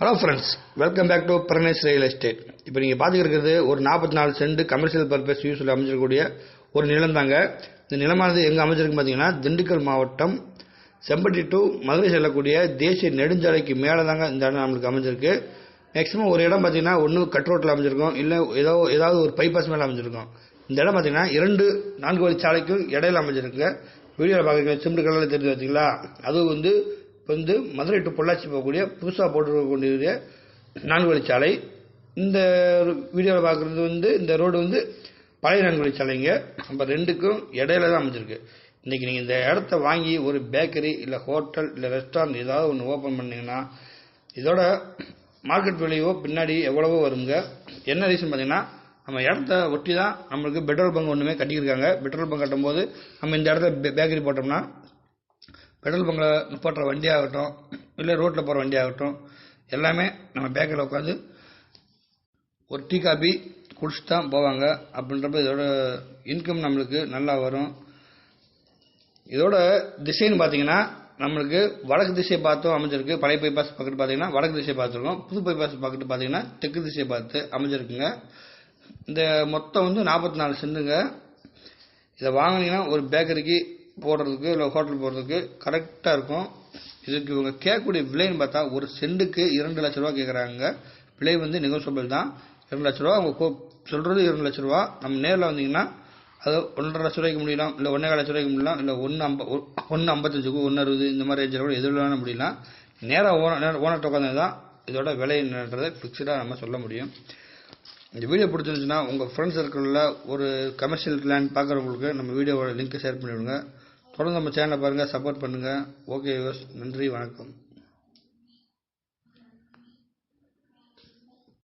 Hello friends welcome back to பரனேஸ் real estate இப்போ நீங்கள் பார்த்துக்கிறது ஒரு நாற்பத்தி நாலு சென்ட் கமர்ஷியல் பர்பஸ் யூஸில் அமைஞ்சிருக்கக்கூடிய ஒரு நிலம் தாங்க. இந்த நிலமானது எங்கே அமைஞ்சிருக்கு பார்த்தீங்கன்னா திண்டுக்கல் மாவட்டம் செம்பட்டி டு மதுரை செல்லக்கூடிய தேசிய நெடுஞ்சாலைக்கு மேலே தாங்க இந்த இடம் நம்மளுக்கு அமைஞ்சிருக்கு. மேக்ஸிமம் ஒரு இடம் பார்த்தீங்கன்னா ஒன்று கட் ரோட்டில் அமைஞ்சிருக்கும். இல்லை ஏதோ ஏதாவது ஒரு பைபாஸ் மேலே அமைஞ்சிருக்கும். இந்த இடம் பார்த்தீங்கன்னா இரண்டு நான்கு வழி சாலைக்கும் இடையில அமைஞ்சிருக்குங்க. வீடியோவில் பார்க்குறீங்க சிமெண்ட் கலரில் தெரிஞ்சு வச்சிங்களா? அதுவும் வந்து வந்து மதுரை டு பொள்ளாச்சி போகக்கூடிய புதுசாக போட்டுக்கூடிய நான்கு வழிச்சாலை இந்த வீடியோவில் பார்க்குறது வந்து இந்த ரோடு வந்து பழைய நான்கு வழிச்சாலைங்க நம்ம ரெண்டுக்கும் இடையில தான் அமைஞ்சிருக்கு. இன்றைக்கி நீங்கள் இந்த இடத்த வாங்கி ஒரு பேக்கரி இல்லை ஹோட்டல் இல்லை ரெஸ்டாரண்ட் ஏதாவது ஒன்று ஓப்பன் பண்ணீங்கன்னா இதோட மார்க்கெட் விலையோ பின்னாடி எவ்வளவோ வருங்க. என்ன ரீசன் பார்த்தீங்கன்னா நம்ம இடத்த ஒட்டி தான் நம்மளுக்கு பெட்ரோல் பங்க் ஒன்றுமே கட்டியிருக்காங்க. பெட்ரோல் பங்க் கட்டும்போது நம்ம இந்த இடத்துல பேக்கரி போட்டோம்னா பெட்ரோல் பங்கில் போடுற வண்டி ஆகட்டும் இல்லை ரோட்டில் போகிற வண்டி ஆகட்டும் எல்லாமே நம்ம பேக்கரில் உட்காந்து ஒரு டீ காபி குடிச்சு தான் போவாங்க. அப்படின்றப்ப இதோட இன்கம் நம்மளுக்கு நல்லா வரும். இதோட திசைன்னு பார்த்தீங்கன்னா நம்மளுக்கு வடக்கு திசையை பார்த்தும் அமைஞ்சிருக்கு. பழைய பைபாஸ் பக்கத்து பார்த்தீங்கன்னா வடக்கு திசையை பார்த்துருக்கோம். புது பைபாஸ் பக்கத்து பார்த்தீங்கன்னா தெற்கு திசையை பார்த்து அமைஞ்சிருக்குங்க. இந்த மொத்தம் வந்து நாற்பத்தி நாலு சென்ட்டுங்க. இதை வாங்கினீங்கன்னா ஒரு பேக்கரிக்கு போடுறதுக்கு இல்லை ஹோட்டல் போடுறதுக்கு கரெக்டாக இருக்கும். இதுக்கு இவங்க கேட்கக்கூடிய விலைன்னு பார்த்தா ஒரு செண்டுக்கு இரண்டு லட்ச ரூபா கேட்குறாங்க. விலை வந்து நெகோசியபிள் தான். இரண்டு லட்ச ரூபா அவங்க சொல்கிறது இரண்டு லட்ச ரூபா. நம்ம நேரில் வந்தீங்கன்னா அது ஒன்றரை லட்ச ரூபாய்க்கு முடியலாம் இல்லை ஒன்றே லட்ச ரூபாய்க்கு முடியலாம் இல்லை ஒன்று ஐம்ப ஒன்று ஐம்பத்தஞ்சுக்கு ஒன்று அறுபது இந்த மாதிரி ரேஞ்சில் கூட எது வேணாலும் முடியலாம். நேராக ஓனர் ஓனர்கிட்ட உட்காந்து தான் இதோட விலை என்னன்றதை ஃபிக்ஸ்டாக நம்ம சொல்ல முடியும். இந்த வீடியோ பிடிச்சிருந்துச்சுன்னா உங்கள் ஃப்ரெண்ட்ஸ் சர்க்கிளில் ஒரு கமர்ஷியல் லேண்ட் பார்க்குறவங்களுக்கு நம்ம வீடியோவோட லிங்க்கை ஷேர் பண்ணிவிடுங்க. தொடர்ந்து நம்ம சேனலை பாருங்கள் சப்போர்ட் பண்ணுங்கள் ஓகே நன்றி வணக்கம்.